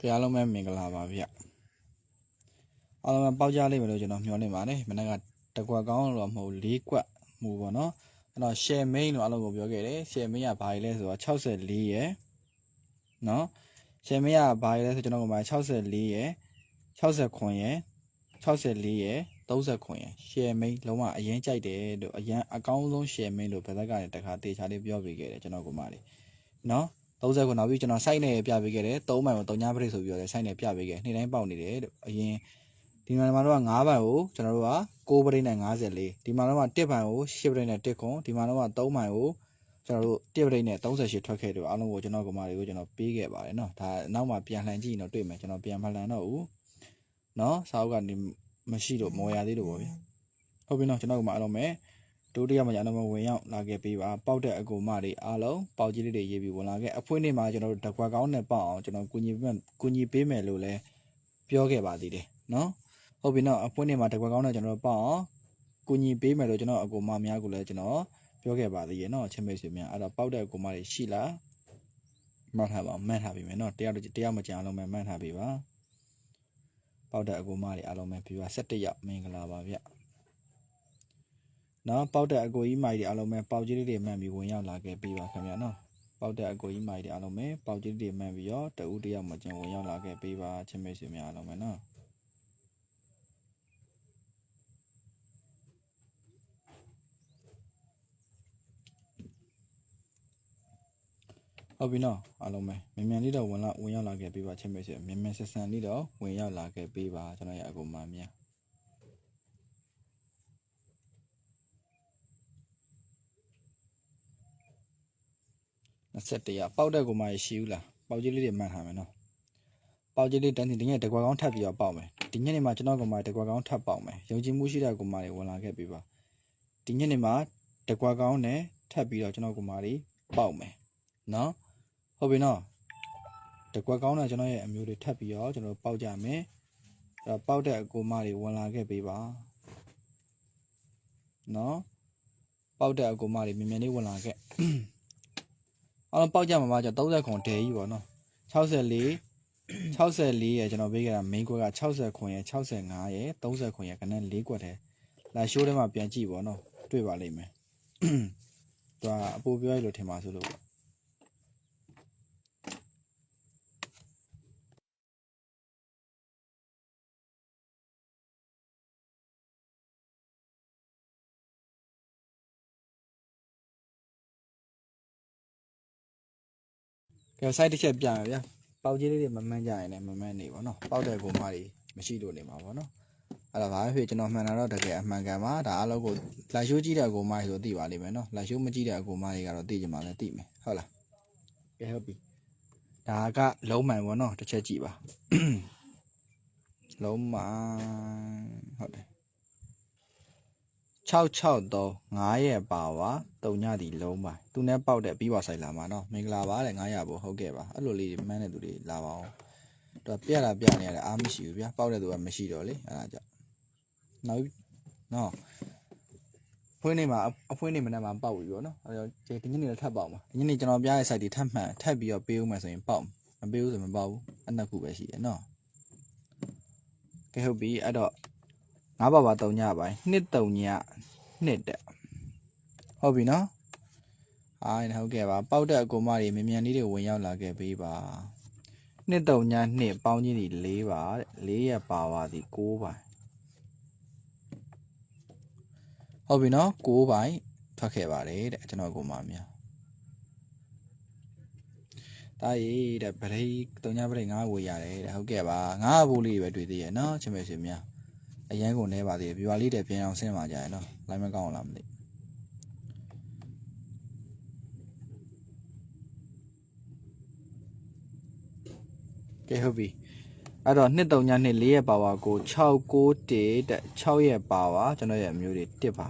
ကဲအားလုံးပဲမင်္ဂလာပါဗျအားလုံးပဲပေါက်ကြလိမ့်မယ်လို့ကျွန်တော်မျှော်လင့်ပါတယ်မနေ့ကတကွက်ကောင်းတော့မဟုတ်၄ကွက်မှုပေါ့နော်အဲ့တော့ share main လို့အားလုံးကိုပြောခဲ့တယ် share main ကဘာကြီးလဲဆိုတော့64ရယ်နော် share main ကဘာကြီးလဲဆိုကျွန်တော်ကမှ64ရယ်69ရယ်64ရယ်39ရယ် share main လုံးဝအရင်ကြိုက်တယ်လို့အရင်အကောင်းဆုံး share main လို့ဘယ်ဘက်ကနေတခါတေချာလေးပြောပြခဲ့တယ်ကျွန်တော်ကမှလေးနော် 30ခုနောက်ပြီးကျွန်တော် site နဲ့ပြပေးခဲ့တယ်3မိုင်ကို3ညပရိတ်ဆိုပြီးတော့ site နဲ့ပြပေးခဲ့နေ့တိုင်းပေါက်နေတယ်လို့အရင်ဒီမှာမှာတော့9ဘိုင်ကိုကျွန်တော်တို့က6ပရိတ်နဲ့54ဒီမှာတော့1ဘိုင်ကို10ပရိတ်နဲ့1ခွန်ဒီမှာတော့3မိုင်ကိုကျွန်တော်တို့1ပရိတ်နဲ့38ထွက်ခဲ့တယ်အားလုံးကိုကျွန်တော်ကမာတွေကိုကျွန်တော်ပေးခဲ့ပါတယ်เนาะဒါနောက်မှပြန်လှန်ကြည့်ရင်တော့တွေ့မယ်ကျွန်တော်ပြန်မလှန်တော့ဘူးเนาะစာအုပ်ကနေမရှိတော့မော်ရသေးလို့ပေါ့ဗျာဟုတ်ပြီเนาะကျွန်တော်ကမှအားလုံးပဲ ဒုတိယမှာကျွန်တော်မဝင်ရောက်လာခဲ့ပေးပါပေါက်တဲ့အကူမတွေအားလုံးပေါက်ကြီးလေးတွေရေးပြီးဝင်လာခဲ့အဖွင့်နေမှာကျွန်တော်တို့တကွက်ကောင်းနဲ့ပေါက်အောင်ကျွန်တော်ကုညီပေးကုညီပေးမယ်လို့လည်းပြောခဲ့ပါသေးတယ်နော်ဟုတ်ပြီနော်အဖွင့်နေမှာတကွက်ကောင်းနဲ့ကျွန်တော်တို့ပေါက်အောင်ကုညီပေးမယ်လို့ကျွန်တော်အကူမများကိုလည်းကျွန်တော်ပြောခဲ့ပါသေးရဲ့နော်ချင်းမိတ်ဆွေများအဲ့တော့ပေါက်တဲ့အကူမတွေရှိလားမှတ်ထားပါမှတ်ထားပြီမယ်နော်တရားတရားမကြံအောင်ပဲမှတ်ထားပြီပါပေါက်တဲ့အကူမတွေအားလုံးပဲပြပါ17ရောက်မင်္ဂလာပါဗျ နော်ပေါက်တဲ့အကိုကြီးမိုက်တွေအားလုံးပဲပေါက်ကြီးလေးတွေမှန်ပြီးဝင်ရောက်လာခဲ့ပြီးပါခင်ဗျာနော်ပေါက်တဲ့အကိုကြီးမိုက်တွေအားလုံးပဲပေါက်ကြီးလေးတွေမှန်ပြီးတော့တဦးတယောက်မှကျန်ဝင်ရောက်လာခဲ့ပြီးပါချင်းမိတ်ဆွေများအားလုံးပဲနော်ဟုတ်ပြီနော်အားလုံးပဲမြန်မြန်လေးတော့ဝင်လာဝင်ရောက်လာခဲ့ပြီးပါချင်းမိတ်ဆွေမြန်မြန်ဆက်ဆန်လေးတော့ဝင်ရောက်လာခဲ့ပြီးပါကျွန်တော်ရဲ့အကူမများ 21ရပေါက်တဲ့ကိုမှရှိဘူးလားပေါက်ကြီးလေးတွေမှတ်ထားမယ်နော်ပေါက်ကြီးလေးတန်းတင်ဒီညတကွာကောင်းထပ်ပြီးတော့ပေါက်မယ်ဒီညနေမှာကျွန်တော်ကမှတကွာကောင်းထပ်ပေါက်မယ်ယုံကြည်မှုရှိတဲ့ကိုမှတွေဝင်လာခဲ့ပြီပါဒီညနေမှာတကွာကောင်းနဲ့ထပ်ပြီးတော့ကျွန်တော်ကမှတွေပေါက်မယ်နော်ဟုတ်ပြီနော်တကွာကောင်းနဲ့ကျွန်တော်ရဲ့အမျိုးတွေထပ်ပြီးတော့ကျွန်တော်ပေါက်ကြမယ်အဲ့တော့ပေါက်တဲ့အကိုမတွေဝင်လာခဲ့ပြီပါနော်ပေါက်တဲ့အကိုမတွေမြင်မြင်လေးဝင်လာခဲ့ အားလုံးပေါက်ကြမှာပါကျွန်တော်30ခွန်ဒဲကြီးပေါ့နော်64 64ရယ်ကျွန်တော်ပေးခဲ့တာ main ကွက်က60ခွန်ရယ်65ရယ်30ခွန်ရယ်ခဏ၄ကွက်တည်းလာရှိုးထဲမှာပြန်ကြည့်ပေါ့နော်တွေ့ပါလိမ့်မယ်သူကအပူပြောရလို့ထင်ပါဆိုလို့ပေါ့ ကဲ site တစ်ချက်ပြမယ်ဗျာပေါက်ကြီးလေးတွေမမှန်းကြရင်လည်းမမှန်းနေပါနော်ပေါက်တဲ့ကိုမတွေမရှိလို့နေမှာပေါ့နော်အဲ့ဒါဘာဖြစ်ကျွန်တော်မှန်တာတော့တကယ်အမှန်ကန်ပါဒါအလုပ်ကိုလာရှိုးကြည့်တဲ့အကိုမတွေဆိုသိပါလိမ့်မယ်နော်လာရှိုးမကြည့်တဲ့အကိုမတွေကတော့သိကြမှာလည်းသိမယ်ဟုတ်လားကဲဟုတ်ပြီဒါကလုံးမှန်ပေါ့နော်တစ်ချက်ကြည့်ပါလုံးမှန်ဟုတ်တယ် 663 9ရက်ပါပါတုံညတီလုံးပါသူနဲ့ပေါက်တဲ့ပြီးပါဆိုင်လာမှာနော်မင်္ဂလာပါတဲ့900ဘို့ဟုတ်ကဲ့ပါအဲ့လိုလေးမှန်းတဲ့သူတွေလာပါအောင်တော့ပြတာပြနေရတယ်အားမရှိဘူးဗျာပေါက်တဲ့သူကမရှိတော့လေအဲ့ဒါကြောင့်နောက်နော်ဖွင့်နေမှာအဖွင့်နေမနဲ့မှာပေါက်ပြီပေါ့နော်အဲ့တော့ဒီညနေလည်းထပ်ပေါက်မှာဒီညနေကျွန်တော်ပြတဲ့ site တွေထပ်မှန်ထပ်ပြီးတော့ပေးဦးမယ်ဆိုရင်ပေါက်မပေးဘူးဆိုရင်မပေါက်ဘူးအနှစ်ခုပဲရှိတယ်နော်ကဲဟုတ်ပြီအဲ့တော့ ငါးပါပါတုံညပိုင်းနှစ်တုံညနှစ်တက်ဟုတ်ပြီနော်အားဟုတ်ကဲ့ပါပေါက်တဲ့အကူမတွေမြန်မြန်လေးတွေဝင်ရောက်လာခဲ့ပေးပါနှစ်တုံညနှစ်ပေါင်းကြီးတွေ၄ပါတဲ့၄ရက်ပါပါသည်၉ပါဟုတ်ပြီနော်၉ပိုင်းထွက်ခဲ့ပါတယ်တဲ့ကျွန်တော်ကူမများတာရေးတဲ့ဗရိတ်တုံညဗရိတ်ငါဝေရတယ်တဲ့ဟုတ်ကဲ့ပါငါဘူးလေးပဲတွေ့သေးရဲ့နော်ချင်မေရှင်များ အရန်ကုန်နေပါသေးတယ်ပြွာလေးတဲ့ပြန်အောင်ဆင်းပါကြရနော်လိုင်းမကောင်းလားမသိကဲဟုတ်ပြီအဲ့တော့နှစ်3ညနှစ်4ရက်ပါဝါကို6 9တေတဲ့6ရက်ပါဝါကျွန်တော်ရဲ့အမျိုးတွေတစ်ပါ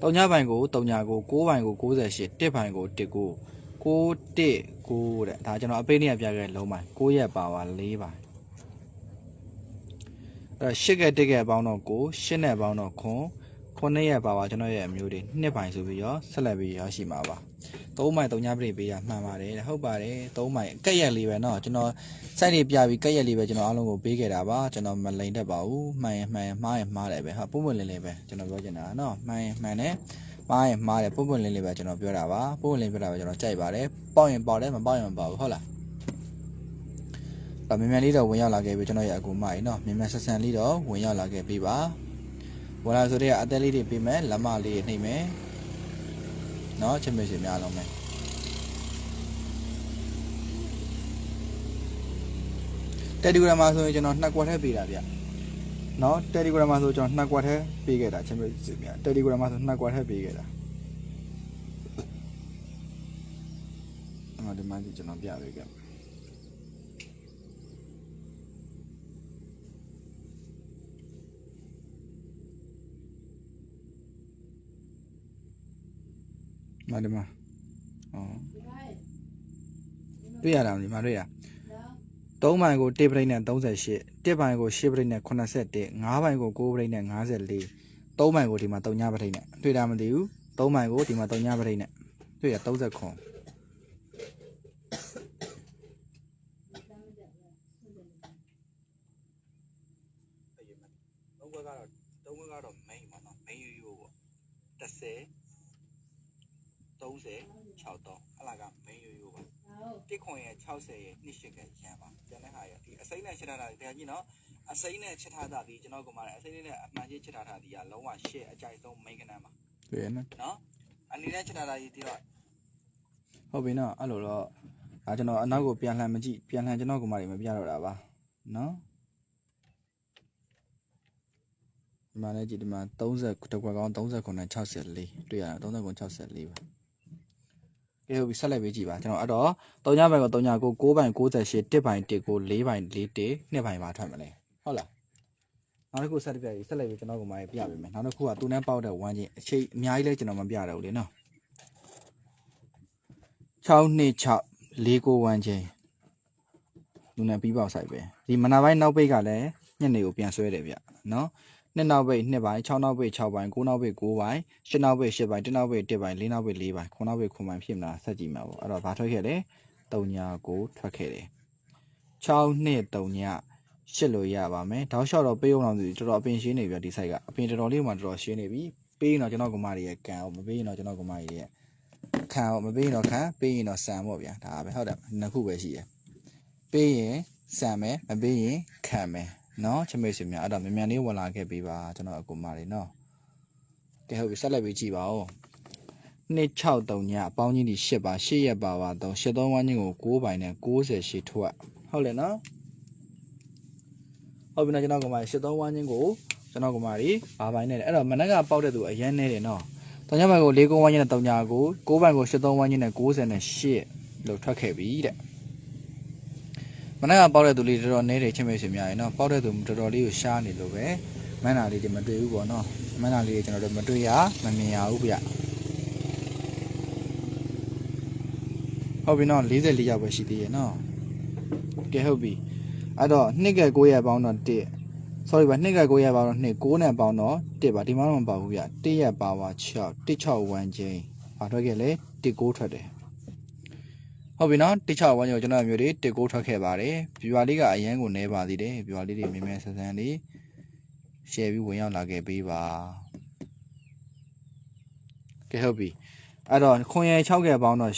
တုံညပိုင်ကိုတုံညကို6ပိုင်ကို68တစ်ပိုင်ကိုတစ်ကို6 1 9တဲ့ဒါကျွန်တော်အပိတ်နေရပြခဲ့လုံးပိုင်6ရက်ပါဝါ4ပိုင် အဲ့ရှစ်ကက်တစ်ကက်ပေါင်းတော့ကိုရှစ်နဲ့ပေါင်းတော့ခွန်ခုနှစ်ရက်ပါပါကျွန်တော်ရဲ့အမျိုးတွေနှစ်ပိုင်းဆိုပြီးရောဆက်လက်ပြီးရရှိမှာပါ 3မိုင်3ညပရိပေးရမှန်ပါတယ်တဲ့ဟုတ်ပါတယ်3မိုင်ကက်ရက်လေးပဲเนาะကျွန်တော်စိုက်လေးပြပြီးကက်ရက်လေးပဲကျွန်တော်အားလုံးကိုပေးခဲ့တာပါကျွန်တော်မလိန်တတ်ပါဘူးမှန်ရင်မှန်ရင်မှားရင်မှားတယ်ပဲဟာပုံပွင့်လင်းလင်းပဲကျွန်တော်ပြောချင်တာเนาะမှန်ရင်မှန်တယ်မှားရင်မှားတယ်ပုံပွင့်လင်းလင်းပဲကျွန်တော်ပြောတာပါပုံပွင့်လင်းပြောတာပဲကျွန်တော်ကြိုက်ပါတယ်ပေါက်ရင်ပေါက်တယ်မပေါက်ရင်မပေါက်ဘူးဟုတ်လား တော့မြန်မြန်လေးတော့ဝင်ရောက်လာခဲ့ပြီကျွန်တော်ရဲ့အကူမရေနော်မြန်မြန်ဆက်ဆန်လေးတော့ဝင်ရောက်လာခဲ့ပြီပါဝင်လာဆိုတဲ့အသက်လေးတွေပြီးမယ်လက်မလေးတွေနှိမ့်မယ်နော်ချစ်မရှင်များလုံးမယ်တယ်လီဂရမ်မှာဆိုရင်ကျွန်တော်နှစ်ကွက်ထည့်ပေးတာဗျနော်တယ်လီဂရမ်မှာဆိုကျွန်တော်နှစ်ကွက်ထည့်ပေးခဲ့တာချစ်မရှင်များတယ်လီဂရမ်မှာဆိုနှစ်ကွက်ထည့်ပေးခဲ့တာအော်ဒီမှာကျွန်တော်ပြပေးခဲ့ မာဒီမှာအော်တွေ့ရတာမဒီမှာတွေ့ရ3ဘိုင်ကို1ပရိတ်နဲ့38 1ဘိုင်ကို10ပရိတ်နဲ့81 5ဘိုင်ကို9ပရိတ်နဲ့54 3ဘိုင်ကိုဒီမှာ3ညပရိတ်နဲ့တွေ့တာမသိဘူး3ဘိုင်ကိုဒီမှာ3ညပရိတ်နဲ့တွေ့ရ30ခွန်သုံးဘက်ကတော့သုံးဘက်ကတော့ main ပါနော် main ရိုးရိုးပေါ့30 30 63အဲ့လာက main ရိုးရိုးပါတစ်ခွန်ရဲ့60ရဲ့28ကရန်ပါကျန်တဲ့ဟာရဲ့ဒီအစိမ့်နဲ့ချစ်ထားတာဒီတရားကြီးနော်အစိမ့်နဲ့ချစ်ထားတာဒီကျွန်တော်ကမှလည်းအစိမ့်နဲ့အမှန်ကြီးချစ်ထားတာဒီကလုံးဝ share အကြိုက်ဆုံး main ကဏ္ဍမှာတွေ့ရနော်နော်အနေနဲ့ချစ်ထားတာဒီဒီတော့ဟုတ်ပြီနော်အဲ့လိုတော့ဒါကျွန်တော်အနောက်ကိုပြန်လှန်မကြည့်ပြန်လှန်ကျွန်တော်ကမှတွေမပြတော့တာပါနော်ဒီမှာလည်းကြည့်ဒီမှာ30တကွက်ကောင်း39နဲ့64တွေ့ရတာ39 64ပါ ကဲဟုတ်ပြီဆက်လက်ပေးကြည့်ပါကျွန်တော်အဲ့တော့3ညဘိုင်က3ညကို6ဘိုင်68 1ဘိုင်1ကို4ဘိုင်4 1 2ဘိုင်ပါထွက်မလဲဟုတ်လားနောက်တစ်ခုဆက်လက်ပြဆက်လက်ပြီးကျွန်တော်ကမှပြပေးမယ်နောက်တစ်ခုကသူနဲ့ပေါက်တဲ့ဝမ်းချင်းအချိန်အများကြီးလဲကျွန်တော်မပြတော့ဘူးလေနော်6နှစ်6 4ကိုဝမ်းချင်းလူနဲ့ပြီးပေါက်ဆိုင်ပဲဒီမနာပိုင်းနောက်ပိတ်ကလည်းညနေကိုပြန်ဆွဲတယ်ဗျနော် နှစ်နောက်ပိတ်နှစ်ပိုင်း6နောက်ပိတ်6ပိုင်း9နောက်ပိတ်9ပိုင်း10နောက်ပိတ်10ပိုင်း10နောက်ပိတ်10ပိုင်း4နောက်ပိတ်4ပိုင်း9နောက်ပိတ်9ပိုင်းဖြစ်မလားဆက်ကြည့်မှာပေါ့အဲ့တော့ဘာထွက်ခဲ့လဲ3ညာကိုထွက်ခဲ့တယ်6နှစ်3ညရှစ်လို့ရပါမယ်တောက်လျှောက်တော့ပေးအောင်တော့တော်တော်အပင်ရှင်းနေပြီဒီ site ကအပင်တော်တော်လေးမှတော်တော်ရှင်းနေပြီပေးရင်တော့ကျွန်တော်ကမားတွေရဲ့ကန်အောင်မပေးရင်တော့ကျွန်တော်ကမားတွေရဲ့ခံအောင်မပေးရင်တော့ခံပေးရင်တော့ဆန်ပေါ့ဗျာဒါပဲဟုတ်တယ်နှစ်ခုပဲရှိရယ်ပေးရင်ဆန်မယ်မပေးရင်ခံမယ် နော်ချမေရှင်များအဲ့တော့မြန်မြန်လေးဝင်လာခဲ့ပေးပါကျွန်တော်အကူမလေးနော်ကဲဟုတ်ပြီဆက်လက်ပြီးကြည့်ပါဦး263ညအပေါင်းကြီးဒီ8ပါ8ရက်ပါပါတော့83ဝန်းချင်းကို6ပိုင်နဲ့98ထွက်ဟုတ်လေနော်ဟုတ်ပြီနော်ကျွန်တော်ကမာ83ဝန်းချင်းကိုကျွန်တော်ကမာဒီဘာပိုင်နဲ့လဲအဲ့တော့မနက်ကပေါက်တဲ့သူအရန်နေတယ်နော်တောင်ညဘက်ကို၄ကုန်းဝန်းချင်းနဲ့တောင်ညာကို6ပိုင်ကို83ဝန်းချင်းနဲ့98လို့ထွက်ခဲ့ပြီတဲ့ မနက်ကပေါက်တဲ့သူလေးတော်တော်နေတယ်ချင်းမေရှင်များရေနော်ပေါက်တဲ့သူတော်တော်လေးကိုရှားနေလို့ပဲမန်းနာလေးတွေမတွေ့ဘူးပေါ့နော်မန်းနာလေးတွေကျွန်တော်တို့မတွေ့ရမမြင်ရဘူးဗျဟုတ်ပြီနော်44ရောက်ပဲရှိသေးရဲ့နော်ကဲဟုတ်ပြီအဲ့တော့နှစ်က9ရက်ပေါင်းတော့1 sorry ပါနှစ်က9ရက်ပေါင်းတော့2 9နဲ့ပေါင်းတော့1ပါဒီမှာတော့မပါဘူးဗျ1ရက်ပါပါ6 16 1ချင်းဘာထွက်ခဲ့လဲ1 9ထွက်တယ် ဟုတ်ပြီနော်16 1ချင်းကိုကျွန်တော်မျိုးတွေ1 9ထွက်ခဲ့ပါတယ်ပြွာလေးကအရန်ကိုနဲပါသေးတယ်ပြွာလေးတွေမြင်မြင်ဆန်းဆန်းလေး share ပြီးဝင်ရောက်လာခဲ့ပေးပါကဲဟုတ်ပြီအဲ့တော့ခွန်ရ6ကပေါင်းတော့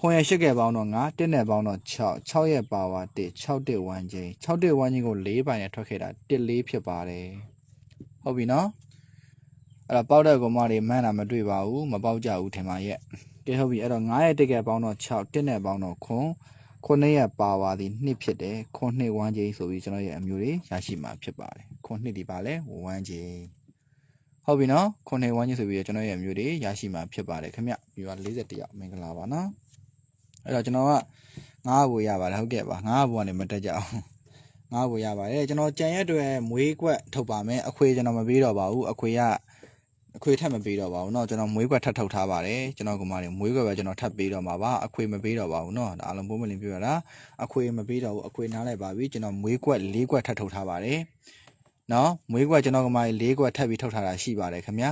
ခွန်ရ8ကပေါင်းတော့9တက်နဲ့ပေါင်းတော့6 6ရဲ့ပါဝါ1 6တက်1ချင်း6တက်1ချင်းကို4ပိုင်နဲ့ထွက်ခဲ့တာ1 4ဖြစ်ပါတယ်ဟုတ်ပြီနော်အဲ့တော့ပေါက်တဲ့ကောင်မတွေမှန်းတာမတွေ့ပါဘူးမပေါက်ကြဘူးထင်ပါရဲ့ ကဲဟုတ်ပြီအဲ့တော့9ရဲ့တက်ကပေါင်းတော့6တက်နဲ့ပေါင်းတော့ခွန်ခုနှစ်ရဲ့ပါဝါသည်2ဖြစ်တယ်ခွန်2 1ချင်းဆိုပြီးကျွန်တော်ရဲ့အမျိုးတွေရရှိမှာဖြစ်ပါတယ်ခွန်2ဒီပါလဲ1ချင်းဟုတ်ပြီနော်ခုနှစ်ဝန်းကျင်ဆိုပြီးတော့ကျွန်တော်ရဲ့အမျိုးတွေရရှိမှာဖြစ်ပါတယ်ခင်ဗျပြီးတော့41ရောက်မင်္ဂလာပါနော်အဲ့တော့ကျွန်တော်က9ဘူရပါတယ်ဟုတ်ကဲ့ပါ9ဘူကနေမတက်ကြအောင်9ဘူရပါတယ်ကျွန်တော်ကြံရက်တွေမွေးကွက်ထုတ်ပါမယ်အခွေကျွန်တော်မပေးတော့ပါဘူးအခွေက အခွေထပ်မပေးတော့ပါဘူးเนาะကျွန်တော်မွေးကွက်ထပ်ထုတ်ထားပါတယ်ကျွန်တော်ကမာတွေမွေးကွက်ပဲကျွန်တော်ထပ်ပေးတော့မှာပါအခွေမပေးတော့ပါဘူးเนาะဒါအလုံးပုံမလင်းပြောတာအခွေမပေးတော့ဘူးအခွေနားလိုက်ပါပြီကျွန်တော်မွေးကွက်၄ကွက်ထပ်ထုတ်ထားပါတယ်เนาะမွေးကွက်ကျွန်တော်ကမာတွေ၄ကွက်ထပ်ပြီးထုတ်ထားတာရှိပါတယ်ခင်ဗျာ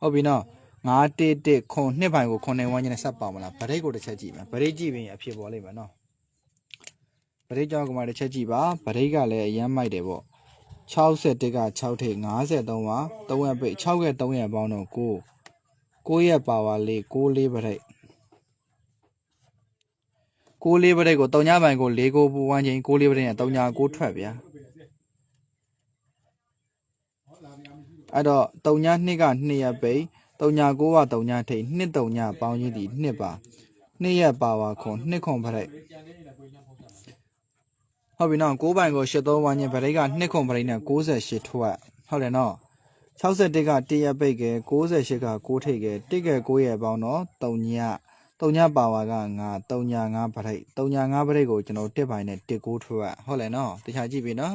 ဟုတ်ပြီနော် 911ခွန်နှစ်ပိုင်ကိုခွန်နေဝန်းကျင်နဲ့ဆက်ပါမလားဗရိတ်ကိုတစ်ချက်ကြည့်မယ်ဗရိတ်ကြည့်ပြီးရင်အဖြစ်ပေါ်လိမ့်မယ်နော်ဗရိတ်ကြောင့်ကမှတစ်ချက်ကြည့်ပါဗရိတ်ကလည်းအရမ်းမိုက်တယ်ပေါ့61က6ထိပ်53ပါ3ရက်ပိတ်6ရက်3ရက်ပေါင်းတော့9 9ရက်ပါပါလေး6လေးဗရိတ်6လေးဗရိတ်ကို3ညပိုင်ကို4ကိုပူဝန်းချင်း6လေးဗရိတ်နဲ့3ည9ထွက်ဗျာအဲ့တော့3ည2က2ရက်ပိတ် 3ည9က3ညထိပ်2 3ညပေါင်းချင်းဒီ2ပါ2ရက်ပါပါခွန်2ခွန်ဗရိတ်ဟုတ်ပြီနော်9ပိုင်ကို83ဝန်းချင်းဗရိတ်က2ခွန်ဗရိတ်နဲ့68ထွက်ဟုတ်တယ်နော်61က1ရက်ပိတ်ကဲ68က6ထိပ်ကဲ1ကဲ9ရက်ပေါင်းတော့3ည3ညပါဝါက9 3ည9ဗရိတ်3ည9ဗရိတ်ကိုကျွန်တော်1ပိုင်နဲ့1 9ထွက်ဟုတ်တယ်နော်တခြားကြည့်ပြီနော်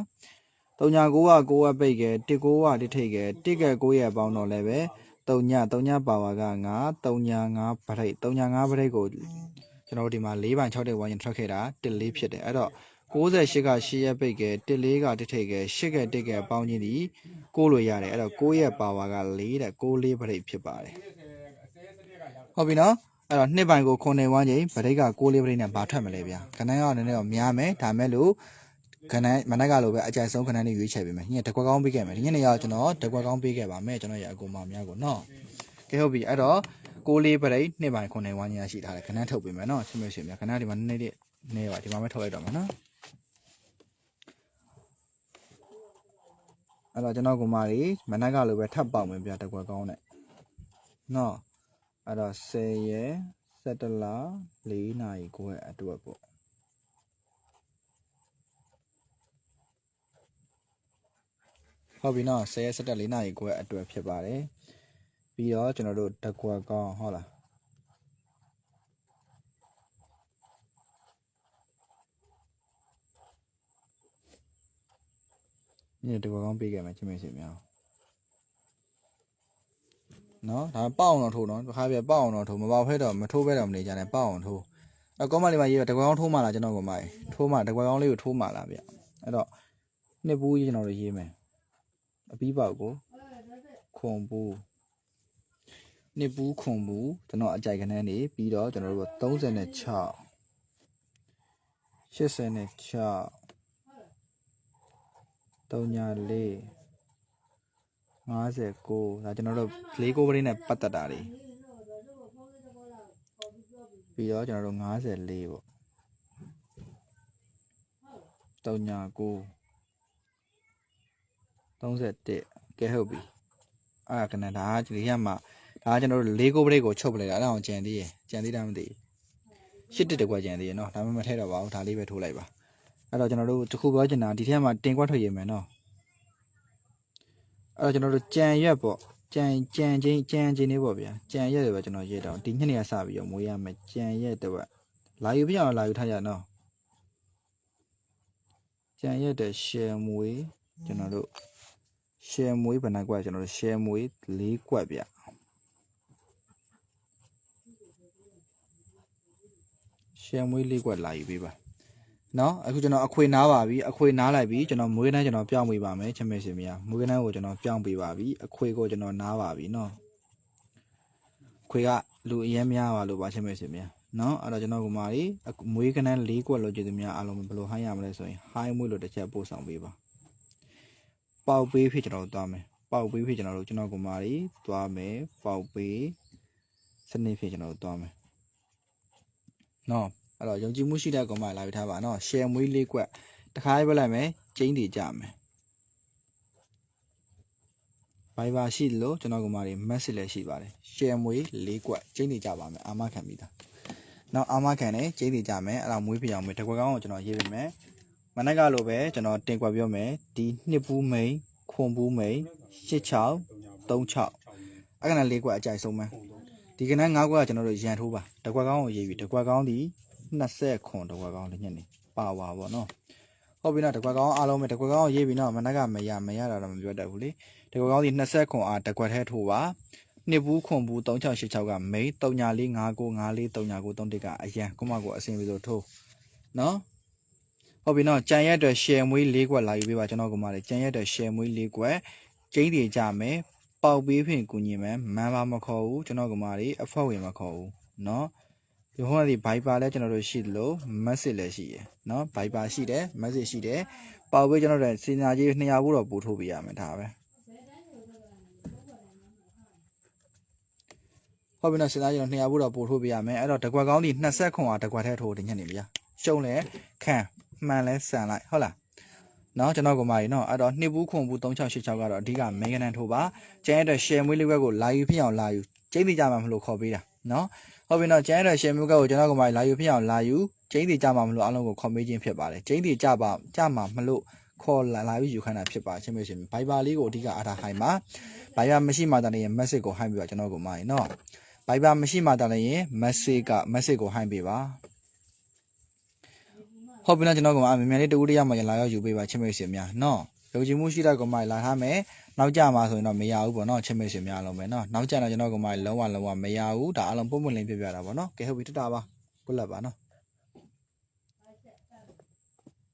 3ည9က9ရက်ပိတ်ကဲ1 9က1ထိပ်ကဲ1ကဲ9ရက်ပေါင်းတော့လည်းပဲ 3ည3ညပါဝါက9 3ည9ဗရိတ်3ည9ဗရိတ်ကိုကျွန်တော်ဒီမှာ4ပိုင်6ထိပ်ဝန်းကျင်ထွက်ခဲ့တာ1 4ဖြစ်တယ်အဲ့တော့68က8ရက်ပိတ်ကဲ1 4က1ထိပ်ကဲ8က1ကပေါင်းချင်းဒီ6လို့ရတယ်အဲ့တော့9ရက်ပါဝါက4တဲ့6 4ဗရိတ်ဖြစ်ပါတယ်ဟုတ်ပြီနော်အဲ့တော့နှစ်ပိုင်ကိုခုနှစ်ဝန်းချိန်ဗရိတ်က6လေးဗရိတ်နဲ့ဘာထွက်မလဲဗျာခဏန်းကနည်းနည်းတော့များမယ်ဒါမဲ့လို့ ခဏန်းမနက်ကလိုပဲအကြိုက်ဆုံးခဏန်းလေးရွေးချယ်ပေးမယ်ညတကွက်ကောင်းပေးခဲ့မယ်ဒီညနေရောက်ကျွန်တော်တကွက်ကောင်းပေးခဲ့ပါမယ်ကျွန်တော်ရဲ့အကူမများကိုနော်ကဲဟုတ်ပြီအဲ့တော့6လေးဗရိတ်နှစ်ပိုင်ခုနှစ်ဝန်းချိန်ရှိထားတယ်ခဏန်းထုတ်ပေးမယ်နော်ချင်းမရှိမြခဏန်းဒီမှာနည်းနည်းလေးနေပါဒီမှာပဲထုတ်လိုက်တော့မယ်နော်အဲ့တော့ကျွန်တော်ကူမကြီးမနက်ကလိုပဲထပ်ပေါက်မယ်ဗျာတကွက်ကောင်းနဲ့နော်အဲ့တော့10ရက်17လ4နာရီခွဲအတွက်ပေါ့ ဟုတ်ပြီနော်10ရက်17 4နာရီခွဲအတွက်ဖြစ်ပါတယ်ပြီးတော့ကျွန်တော်တို့တကွက်ကောင်းဟုတ်လားညတကွက်ကောင်းပေးခဲ့မယ်ချင်းမင်းစီများနော်ဒါပေါက်အောင်တော့ထိုးနော်တစ်ခါပြပေါက်အောင်တော့ထိုးမပေါက်ဖဲတော့မထိုးဖဲတော့မနေကြနဲ့ပေါက်အောင်ထိုးအဲ့ကောမလေးမှာရေးတကွယ်ကောင်းထိုးမှလာကျွန်တော်ကမိုင်ထိုးမှတကွယ်ကောင်းလေးကိုထိုးမှလာဗျအဲ့တော့နှစ်ဘူးကြီးကျွန်တော်တို့ရေးမယ် အပီးပေါက်ကိုခွန်ဘူးနှစ်ဘူးခွန်ဘူးကျွန်တော်အကြိုက်ခန်းနေပြီးတော့ကျွန်တော်တို့36 86 34 59ဒါကျွန်တော်တို့လေးကိုပရင်းနဲ့ပတ်သက်တာတွေပြီးတော့ကျွန်တော်တို့54ပေါ့39 31ကဲဟုတ်ပြီအဲ့ဒါကနဒါကဒီရမှာဒါကကျွန်တော်တို့လေးကိုပရိတ်ကိုချုပ်ပလိုက်တာအဲ့ဒါအောင်ကြံသေးရယ်ကြံသေးတာမသိဘူးရှစ်တစ်တကွက်ကြံသေးရယ်နော်ဒါမှမထည့်တော့ပါဘူးဒါလေးပဲထိုးလိုက်ပါအဲ့တော့ကျွန်တော်တို့တစ်ခုပြောချင်တာဒီထဲမှာတင်ကွက်ထွက်ရည်မယ်နော်အဲ့တော့ကျွန်တော်တို့ကြံရက်ပေါ့ကြံကြံချင်းကြံချင်းလေးပေါ့ဗျာကြံရက်တွေပဲကျွန်တော်ရေးတော့ဒီနှစ်နေရာစပြီးတော့မွေးရမယ်ကြံရက်တော့လာယူပြအောင်လာယူထားကြနော်ကြံရက်တဲ့ share မွေးကျွန်တော်တို့ share မွေးဘယ်နှကွက်ကျွန်တော်တို့ share မွေး၄ကွက်ဗျ share မွေး၄ကွက်လာယူပေးပါနော်အခုကျွန်တော်အခွေနားပါပြီအခွေနားလိုက်ပြီကျွန်တော်မွေးနှမ်းကျွန်တော်ပြောင်းပေးပါမယ်ချင်းမဲရှင်မရမွေးနှမ်းကိုကျွန်တော်ပြောင်းပေးပါပြီအခွေကိုကျွန်တော်နားပါပြီနော်အခွေကလူအရင်များပါလို့ပါချင်းမဲရှင်မရနော်အဲ့တော့ကျွန်တော်ကမာရီမွေးကနန်း၄ကွက်လို့ကြည့်သူများအားလုံးဘယ်လိုဟိုင်းရမလဲဆိုရင် high မွေးလို့တစ်ချက်ပို့ဆောင်ပေးပါ ပေါက်ပေးဖြစ်ကျွန်တော်တို့သွားမယ်ပေါက်ပေးဖြစ်ကျွန်တော်တို့ကျွန်တော်ကမာရီသွားမယ်ပေါက်ပေးစနစ်ဖြစ်ကျွန်တော်တို့သွားမယ်နော်အဲ့တော့ယုံကြည်မှုရှိတဲ့ကောင်မလာပြထားပါနော် share မွေးလေးကွက်တခါရေးပြလိုက်မယ်ကျင်းတည်ကြမယ် Viber ရှိလို့ကျွန်တော်ကမာတွေ message လည်းရှိပါတယ် share မွေး၄ကွက်ကျင်းတည်ကြပါမယ်အာမခံပြီးသားနောက်အာမခံနဲ့ကျင်းတည်ကြမယ်အဲ့ဒါမွေးပြအောင်မယ်တကွက်ကောင်းကိုကျွန်တော်ရေးပေးမယ် မနက်ကလိုပဲကျွန်တော်တင်ကွက်ပြောမယ်ဒီနှစ်ဘူးမိန်ခွန်ဘူးမိန်86 36အဲ့ကန၄ကွက်အကြိုက်ဆုံးမယ်ဒီကနန်း၅ကွက်ကကျွန်တော်တို့ရန်ထိုးပါတကွက်ကောင်းကိုရေးပြီးတကွက်ကောင်းဒီ20ခွန်တကွက်ကောင်းလည်းညနေပါဝါပေါ့နော်ဟုတ်ပြီနော်တကွက်ကောင်းအားလုံးပဲတကွက်ကောင်းကိုရေးပြီးနော်မနက်ကမရမရတာတော့မပြောတတ်ဘူးလေတကွက်ကောင်းဒီ20ခွန်အားတကွက်ထဲထိုးပါနှစ်ဘူးခွန်ဘူး3686ကမိန်3459543993ကအရန်ကိုမကိုအစင်ပြီးဆိုထိုးနော် ဟုတ်ပြီနော်ကြံရက်အတွက် share မွေး၄ခွက်လာယူပေးပါကျွန်တော်ကမှလည်းကြံရက်အတွက် share မွေး၄ခွက်ကျိန်းတည်ကြမယ်ပေါက်ပေးဖြင့်ကူညီမယ်မန်ပါမခေါ်ဘူးကျွန်တော်ကမှလည်းအဖွဲ့ဝင်မခေါ်ဘူးနော်ဒီဟိုကဒီ Viber လည်းကျွန်တော်တို့ရှိသလို message လည်းရှိရယ်နော် Viber ရှိတယ် message ရှိတယ်ပေါက်ပေးကျွန်တော်တို့စဉ်းစားကြီး200ဘူးတော့ပို့ထုတ်ပေးရမယ်ဒါပဲဟုတ်ပြီနော်စဉ်းစားကျွန်တော်200ဘူးတော့ပို့ထုတ်ပေးရမယ်အဲ့တော့တကွက်ကောင်းဒီ20ခွန်အားတကွက်ထဲထိုးတင်ညက်နေပြီရှုံးလဲခံ မှန်လဲဆန်လိုက်ဟုတ်လားနော်ကျွန်တော်ကိုမာရီနော်အဲ့တော့နှစ်ဘူးခွန်ဘူး3686ကတော့အဓိက main canon ထိုးပါကျန်တဲ့ share မွေးလေးဘက်ကိုလာယူဖြစ်အောင်လာယူကျိန်းသိကြမှာမလို့ခေါ်ပေးတာနော်ဟုတ်ပြီနော်ကျန်တဲ့ share မွေးဘက်ကိုကျွန်တော်ကိုမာရီလာယူဖြစ်အောင်လာယူကျိန်းသိကြမှာမလို့အလုံးကိုခေါ်ပေးခြင်းဖြစ်ပါတယ်ကျိန်းသိကြပါကြမှာမလို့ခေါ်လာလာပြီးယူခိုင်းတာဖြစ်ပါချင်းမရှင်ဘိုင်ဘာလေးကိုအဓိကအားထားဟိုင်းပါဘိုင်ဘာမရှိမှတည်းရဲ့ message ကိုဟိုင်းပြီးတော့ကျွန်တော်ကိုမာရီနော်ဘိုင်ဘာမရှိမှတည်းရင် message က message ကိုဟိုင်းပေးပါ ဟုတ်ပြီနော်ကျွန်တော်ကမှအမြန်လေးတူတရမှလာရောက်ယူပေးပါချစ်မိတ်ဆွေများနော်ယုံကြည်မှုရှိတဲ့ကောင်မလာထားမယ်နောက်ကြမှာဆိုရင်တော့မရဘူးပေါ့နော်ချစ်မိတ်ဆွေများလုံးပဲနော်နောက်ကြတော့ကျွန်တော်ကောင်မလုံးဝလုံးဝမရဘူးဒါအလုံးပုံပွင့်လင်းပြပြတာပေါ့နော်ကဲဟုတ်ပြီတတာပါကုလပ်ပါနော်